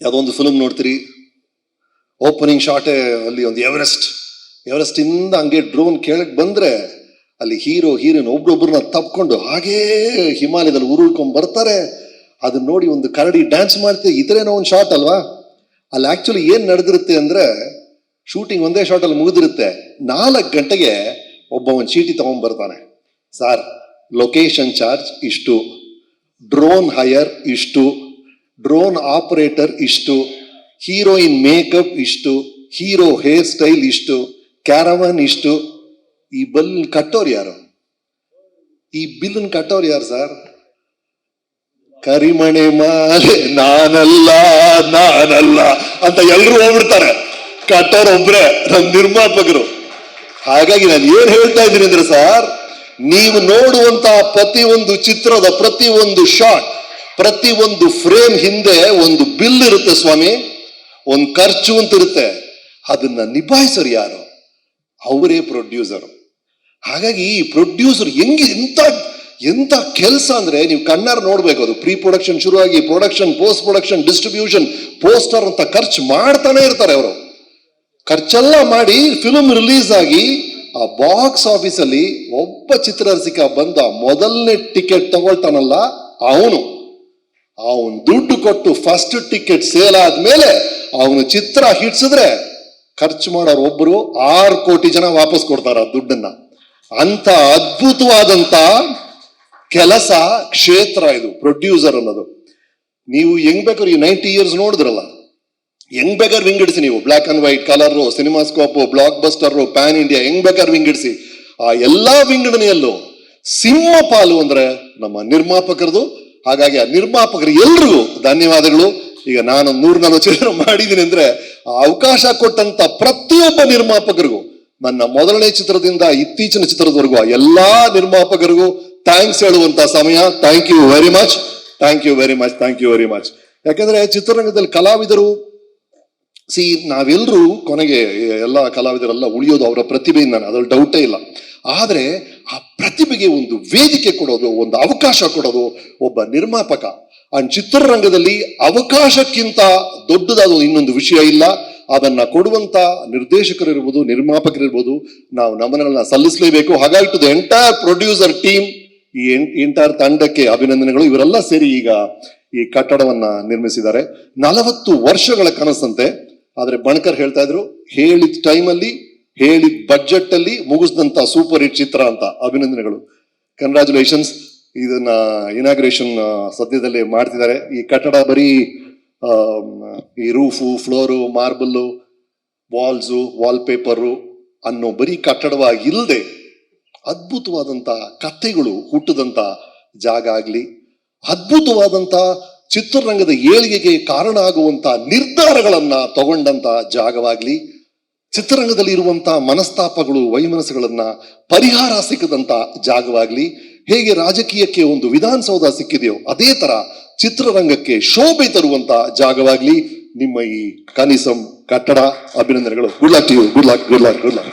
ಯಾವುದೋ ಒಂದು ಫಿಲ್ಮ್ ನೋಡ್ತೀರಿ ಓಪನಿಂಗ್ ಶಾಟೇ ಅಲ್ಲಿ ಒಂದು ಎವರೆಸ್ಟ್ ಎವರೆಸ್ಟಿಂದ ಹಂಗೆ ಡ್ರೋನ್ ಕೇಳಕ್ಕೆ ಬಂದರೆ ಅಲ್ಲಿ ಹೀರೋ ಹೀರೋಯಿನ್ ಒಬ್ರೊಬ್ರನ್ನ ತಪ್ಕೊಂಡು ಹಾಗೇ ಹಿಮಾಲಯದಲ್ಲಿ ಉರುಳ್ಕೊಂಡ್ ಬರ್ತಾರೆ. ಅದನ್ನ ನೋಡಿ ಒಂದು ಕರಡಿ ಡ್ಯಾನ್ಸ್ ಮಾಡ್ತೀವಿ ಇದರೇನೋ ಒಂದು ಶಾಟ್ ಅಲ್ವಾ? ಅಲ್ಲಿ ಆ್ಯಕ್ಚುಲಿ ಏನು ನಡೆದಿರುತ್ತೆ ಅಂದರೆ ಶೂಟಿಂಗ್ ಒಂದೇ ಶಾಟ್ ಅಲ್ಲಿ ಮುಗಿದಿರುತ್ತೆ. ನಾಲ್ಕು ಗಂಟೆಗೆ ಒಬ್ಬ ಒಂದು ಚೀಟಿ ತಗೊಂಡ್ ಸಾರ್ ಸರ್ ಲೊಕೇಶನ್ ಚಾರ್ಜ್ ಇಷ್ಟು. ಡ್ರೋನ್ ಹೈಯರ್ ಇಷ್ಟು. ಡ್ರೋನ್ ಆಪರೇಟರ್ ಇಷ್ಟು, ಹೀರೋಯಿನ್ ಮೇಕಪ್ ಇಷ್ಟು, ಹೀರೋ ಹೇರ್ ಸ್ಟೈಲ್ ಇಷ್ಟು, ಕ್ಯಾರವನ್ ಇಷ್ಟು. ಈ ಬಲ್ ಕಟ್ಟೋರು ಯಾರು? ಈ ಬಿಲ್ ಕಟ್ಟೋರು ಯಾರು ಸರ್? ಕರಿಮಣೆ ಮಾಲೆ, ನಾನಲ್ಲ ನಾನಲ್ಲ ಅಂತ ಎಲ್ಲರೂ ಹೋಗ್ಬಿಡ್ತಾರೆ. ಕಟ್ಟೋರು ಒಬ್ರೆ, ನಮ್ ನಿರ್ಮಾಪಕರು. ಹಾಗಾಗಿ ನಾನು ಏನ್ ಹೇಳ್ತಾ ಇದ್ದೀನಿ ಅಂದ್ರೆ ಸರ್, ನೀವು ನೋಡುವಂತಹ ಪ್ರತಿ ಒಂದು ಚಿತ್ರದ ಪ್ರತಿ ಒಂದು ಶಾಟ್ ಪ್ರತಿ ಒಂದು ಫ್ರೇಮ್ ಹಿಂದೆ ಒಂದು ಬಿಲ್ ಇರುತ್ತೆ ಸ್ವಾಮಿ. ಒಂದು ಖರ್ಚು ಅಂತ ಇರುತ್ತೆ. ಅದನ್ನ ನಿಭಾಯಿಸೋರು ಯಾರು? ಅವರೇ ಪ್ರೊಡ್ಯೂಸರು. ಹಾಗಾಗಿ ಈ ಪ್ರೊಡ್ಯೂಸರ್ ಹೆಂಗೆ ಎಂತ ಎಂತ ಕೆಲಸ ಅಂದ್ರೆ ನೀವು ಕಣ್ಣಾರು ನೋಡ್ಬೇಕು ಅದು. ಪ್ರೀ ಪ್ರೊಡಕ್ಷನ್ ಶುರುವಾಗಿ production, post production, distribution, poster ಅಂತ ಖರ್ಚು ಮಾಡ್ತಾನೆ ಇರ್ತಾರೆ ಅವರು. ಖರ್ಚೆಲ್ಲ ಮಾಡಿ ಫಿಲ್ಮ್ ರಿಲೀಸ್ ಆಗಿ ಆ ಬಾಕ್ಸ್ ಆಫೀಸಲ್ಲಿ ಒಬ್ಬ ಚಿತ್ರರಸಿಕ ಬಂದ ಮೊದಲನೇ ಟಿಕೆಟ್ ತಗೊಳ್ತಾನಲ್ಲ ಅವನು. ಅವನ್ ದುಡ್ಡು ಕೊಟ್ಟು ಫಸ್ಟ್ ಟಿಕೆಟ್ ಸೇಲ್ ಆದ್ಮೇಲೆ ಅವನು ಚಿತ್ರ ಹಿಡ್ಸಿದ್ರೆ ಖರ್ಚು ಮಾಡೋರು ಒಬ್ರು ಆರು ಕೋಟಿ ಜನ ವಾಪಸ್ ಕೊಡ್ತಾರ ದುಡ್ಡನ್ನ. ಅಂತ ಅದ್ಭುತವಾದಂತ ಕೆಲಸ ಕ್ಷೇತ್ರ ಇದು ಪ್ರೊಡ್ಯೂಸರ್ ಅನ್ನೋದು. ನೀವು ಹೆಂಗ್ ಬೇಕಾದ್ರೆ ಈ ನೈಂಟಿ ಇಯರ್ಸ್ ನೋಡಿದ್ರಲ್ಲ, ಹೆಂಗ್ ಬೇಕಾದ್ರೆ ವಿಂಗಡಿಸಿ ನೀವು. Black and white colour cinemascope blockbuster pan India ಹೆಂಗ್ ಬೇಕಾದ್ರೆ ವಿಂಗಡಿಸಿ ಆ ಎಲ್ಲಾ ವಿಂಗಡಣೆಯಲ್ಲೂ ಸಿಂಹ ಪಾಲು ಅಂದ್ರೆ ನಮ್ಮ ನಿರ್ಮಾಪಕರದು ಹಾಗಾಗಿ ಆ ನಿರ್ಮಾಪಕರು ಎಲ್ರಿಗೂ ಧನ್ಯವಾದಗಳು. ಈಗ ನಾನು ನೂರ ನಲವತ್ತು ಚಿತ್ರ ಮಾಡಿದ್ದೀನಿ ಅಂದ್ರೆ ಆ ಅವಕಾಶ ಕೊಟ್ಟಂತ ಪ್ರತಿಯೊಬ್ಬ ನಿರ್ಮಾಪಕರಿಗೂ, ನನ್ನ ಮೊದಲನೇ ಚಿತ್ರದಿಂದ ಇತ್ತೀಚಿನ ಚಿತ್ರದವರೆಗೂ ಆ ಎಲ್ಲಾ ನಿರ್ಮಾಪಕರಿಗೂ ಥ್ಯಾಂಕ್ಸ್ ಹೇಳುವಂತ ಸಮಯ. Thank you very much thank you very much thank you very much ಯಾಕಂದ್ರೆ ಚಿತ್ರರಂಗದಲ್ಲಿ ಕಲಾವಿದರು ಸಿ ನಾವೆಲ್ಲರೂ ಕೊನೆಗೆ ಎಲ್ಲ ಕಲಾವಿದರೆಲ್ಲ ಉಳಿಯೋದು ಅವರ ಪ್ರತಿಭೆಯಿಂದ ಅದ್ರಲ್ಲಿ ಡೌಟೇ ಇಲ್ಲ. ಆದರೆ ಆ ಪ್ರತಿಭೆಗೆ ಒಂದು ವೇದಿಕೆ ಕೊಡೋದು, ಒಂದು ಅವಕಾಶ ಕೊಡೋದು ಒಬ್ಬ ನಿರ್ಮಾಪಕ. ಆ ಚಿತ್ರರಂಗದಲ್ಲಿ ಅವಕಾಶಕ್ಕಿಂತ ದೊಡ್ಡದಾದ ಇನ್ನೊಂದು ವಿಷಯ ಇಲ್ಲ. ಅದನ್ನ ಕೊಡುವಂತ ನಿರ್ದೇಶಕರಿರ್ಬೋದು, ನಿರ್ಮಾಪಕರಿರ್ಬೋದು ನಾವು ನಮ್ಮನ್ನ ಸಲ್ಲಿಸಲೇಬೇಕು. ಹಾಗಾಗಿ to the entire producer team ಈ ಎಂಟೈರ್ ತಂಡಕ್ಕೆ ಅಭಿನಂದನೆಗಳು. ಇವರೆಲ್ಲ ಸೇರಿ ಈಗ ಈ ಕಟ್ಟಡವನ್ನ ನಿರ್ಮಿಸಿದ್ದಾರೆ. ನಲವತ್ತು ವರ್ಷಗಳ ಕನಸಂತೆ. ಆದ್ರೆ ಬಣಕರ್ ಹೇಳ್ತಾ ಇದ್ರು, ಹೇಳಿದ ಟೈಮಲ್ಲಿ ಹೇಳಿದ ಬಜೆಟ್ ಅಲ್ಲಿ ಮುಗಿಸಿದಂತ ಸೂಪರ್ ಹಿಟ್ ಚಿತ್ರ ಅಂತ ಅಭಿನಂದನೆಗಳು. ಕಂಗ್ರಾಚುಲೇಷನ್ಸ್ ಇದನ್ನ ಇನಾಗ್ರೇಷನ್ ಸದ್ಯದಲ್ಲೇ ಮಾಡ್ತಿದ್ದಾರೆ. ಈ ಕಟ್ಟಡ ಬರೀ ಈ roof floor marble walls wallpaper ಅನ್ನೋ ಬರೀ ಕಟ್ಟಡವಾಗಿ ಇಲ್ಲದೆ ಅದ್ಭುತವಾದಂತ ಕಥೆಗಳು ಹುಟ್ಟದಂತ ಜಾಗ ಆಗ್ಲಿ, ಅದ್ಭುತವಾದಂತ ಚಿತ್ರರಂಗದ ಏಳಿಗೆಗೆ ಕಾರಣ ಆಗುವಂತ ನಿರ್ಧಾರಗಳನ್ನು ತಗೊಂಡಂತ ಜಾಗವಾಗ್ಲಿ ಚಿತ್ರರಂಗದಲ್ಲಿ ಇರುವಂತಹ ಮನಸ್ತಾಪಗಳು, ವೈಮನಸ್ಸುಗಳನ್ನ ಪರಿಹಾರ ಸಿಕ್ಕದಂತ ಜಾಗವಾಗ್ಲಿ, ಹೇಗೆ ರಾಜಕೀಯಕ್ಕೆ ಒಂದು ವಿಧಾನಸೌಧ ಸಿಕ್ಕಿದೆಯೋ ಅದೇ ತರ ಚಿತ್ರರಂಗಕ್ಕೆ ಶೋಭೆ ತರುವಂತ ಜಾಗವಾಗ್ಲಿ, ನಿಮ್ಮ ಈ ಕನಿಸಂ ಕಟ್ಟಡ ಅಭಿನಂದನೆಗಳು. Good luck you good luck good luck good luck